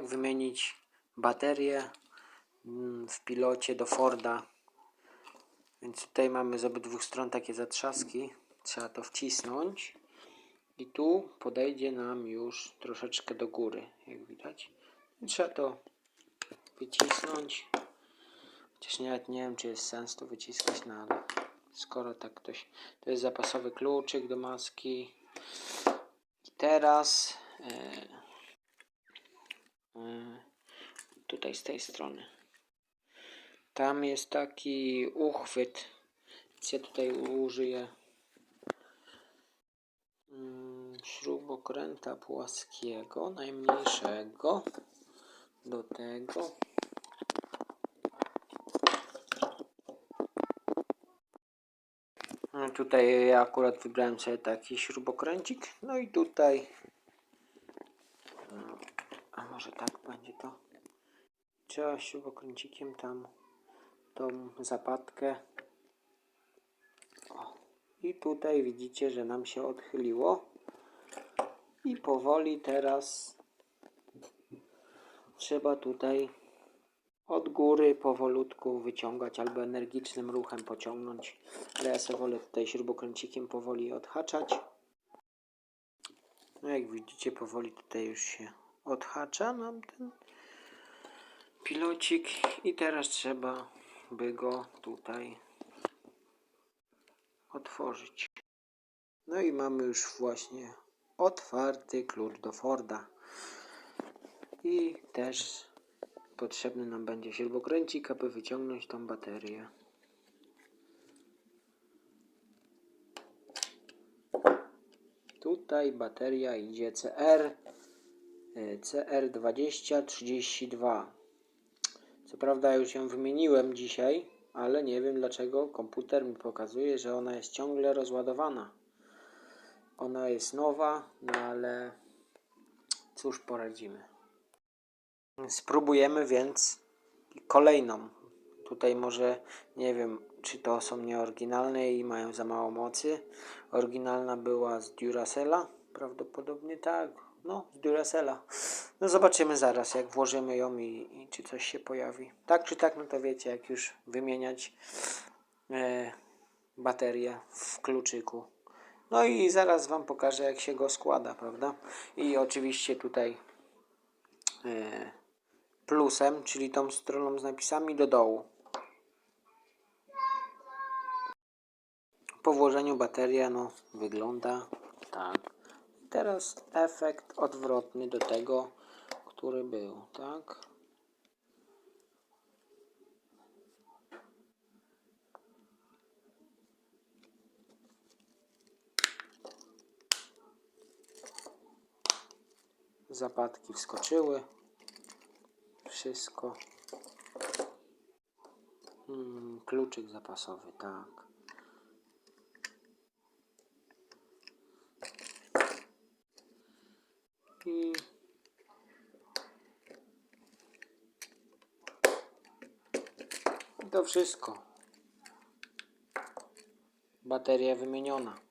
jak wymienić baterię mm, w pilocie do Forda. Więc tutaj mamy z obydwu stron takie zatrzaski. Trzeba to wcisnąć. I tu podejdzie nam już troszeczkę do góry, jak widać. Trzeba to wycisnąć. Chociaż nawet nie wiem, czy jest sens to wyciskać, no ale skoro tak ktoś... To jest zapasowy kluczyk do maski. I teraz... E, tutaj z tej strony. Tam jest taki uchwyt. Więc ja tutaj użyję mm, śrubokręta płaskiego, najmniejszego do tego. No tutaj ja akurat wybrałem sobie taki śrubokręcik. No i tutaj. Może tak będzie to. Trzeba śrubokręcikiem tam tą zapadkę. O. I tutaj widzicie, że nam się odchyliło. I powoli teraz trzeba tutaj od góry powolutku wyciągać albo energicznym ruchem pociągnąć. Ale ja sobie wolę tutaj śrubokręcikiem powoli odhaczać. No jak widzicie powoli tutaj już się odhacza nam ten pilocik i teraz trzeba by go tutaj otworzyć. No i mamy już właśnie otwarty klucz do Forda. I też potrzebny nam będzie śrubokręcik, aby wyciągnąć tą baterię. Tutaj bateria idzie CR CR2032. Co prawda już ją wymieniłem dzisiaj, ale nie wiem dlaczego komputer mi pokazuje, że ona jest ciągle rozładowana. Ona jest nowa, no ale cóż poradzimy. Spróbujemy więc kolejną. Tutaj może nie wiem, czy to są nieoryginalne i mają za mało mocy. Oryginalna była z Duracella, prawdopodobnie tak. No, z Duracella. No zobaczymy zaraz, jak włożymy ją i, i czy coś się pojawi. Tak czy tak, no to wiecie, jak już wymieniać e, baterię w kluczyku. No i zaraz Wam pokażę, jak się go składa, prawda? I oczywiście tutaj e, plusem, czyli tą stroną z napisami do dołu. Po włożeniu bateria no, wygląda tak. Teraz efekt odwrotny do tego, który był, tak? Zapadki wskoczyły. Wszystko. Hmm, kluczyk zapasowy, tak. I to wszystko. Bateria wymieniona.